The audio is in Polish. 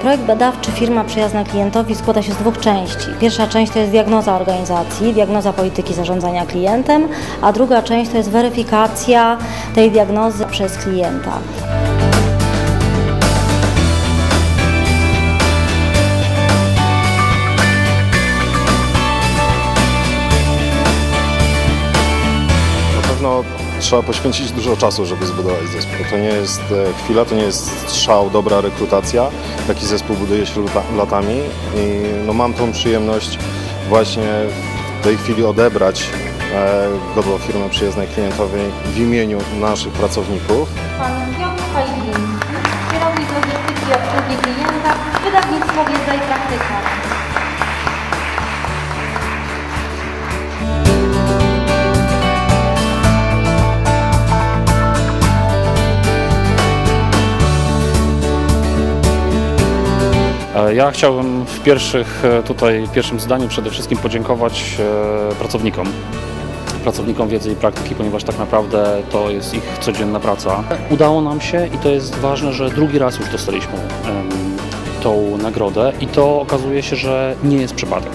Projekt badawczy Firma Przyjazna Klientowi składa się z dwóch części. Pierwsza część to jest diagnoza organizacji, diagnoza polityki zarządzania klientem, a druga część to jest weryfikacja tej diagnozy przez klienta. Pewno trzeba poświęcić dużo czasu, żeby zbudować zespół. To nie jest e, chwila, to nie jest strzał, dobra rekrutacja. Taki zespół buduje się lata- latami i no, mam tą przyjemność właśnie w tej chwili odebrać e, go do firmy przyjaznej klientowej w imieniu naszych pracowników. Pan Piotr Fajliński, kierownik logistyki obsługi klienta, wydawnictwo Wiedza i Praktyka. Ja chciałbym w pierwszych, e, tutaj w pierwszym zdaniu przede wszystkim podziękować e, pracownikom. Pracownikom wiedzy i praktyki, ponieważ tak naprawdę to jest ich codzienna praca. Udało nam się i to jest ważne, że drugi raz już dostaliśmy tą nagrodę i to okazuje się, że nie jest przypadek.